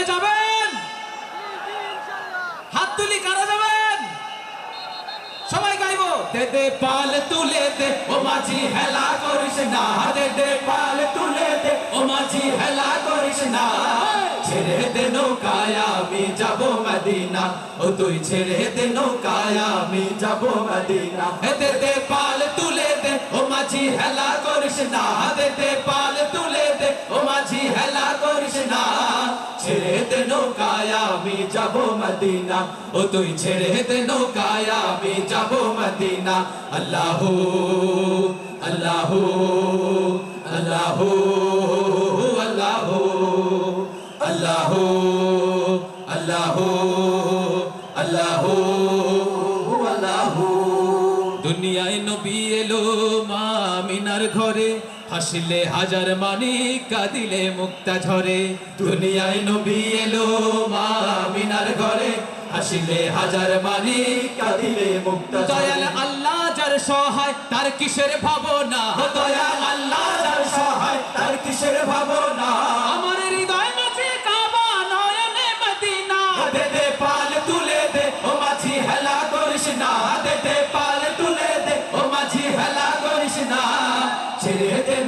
Medina যাবেন? হাত তুলি কারা যাবেন? সবাই গাইবো। দে দে, পাল তুলে দে, ও মাঝি হেলা করিস না। দে দে, পাল তুলে দে, ও মাঝি হেলা করিস না। ছেড়ে দে নৌকায়, আমি মদিনা। ও তুই ছেড়ে দে নৌকায়, আমি যাব মদিনা। দে দে পাল তুলে দে, ও মাঝি হেলা করিস না। দে, পাল তুলে দে, ও মাঝি হেলা করিস না। আমি যাব মদিনা, ও তুই ছেড়ে দে নৌকায়, আমি যাব মদিনা। আল্লাহ আল্লাহ আল্লাহ আল্লাহ আল্লাহ আল্লাহ আল্লাহ আল্লাহ। দুনিয়ায় নবী এলো মা মিনার ঘরে হাসিলে হাজার মানি কাঁদিলে মুক্তা ঝরে। দুনিয়ায় নবী এলো মা মিনার ঘরে। হাসিলে হাজার মানি কাঁদিলে মুক্তা দয়াল আল্লাহ যার সহায় তার কিসের ভাবনা? দয়াল আল্লাহ যার সহায় তার কিসের ভাবনা? আমার হৃদয় মাঝে কাবা নয়নে মদিনা। দে দে পাল তুলে দে ও মাঝি হেলা করিস না। দে দে পাল তুলে দে ও মাঝি হেলা করিস না। ছেড়ে দে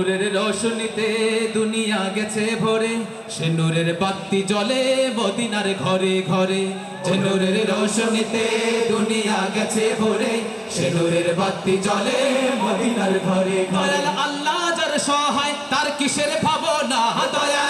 নূরের রোশনীতে দুনিয়া গেছে ভরে, সে নূরের বাতি জ্বলে মদিনার ঘরে ঘরে। যে নূরের রোশনীতে দুনিয়া গেছে ভরে, সে নূরের বাতি জ্বলে মদিনার ঘরে ঘরে। আল্লাহ যার সহায়, তার কিসের ভাবনা? দয়াল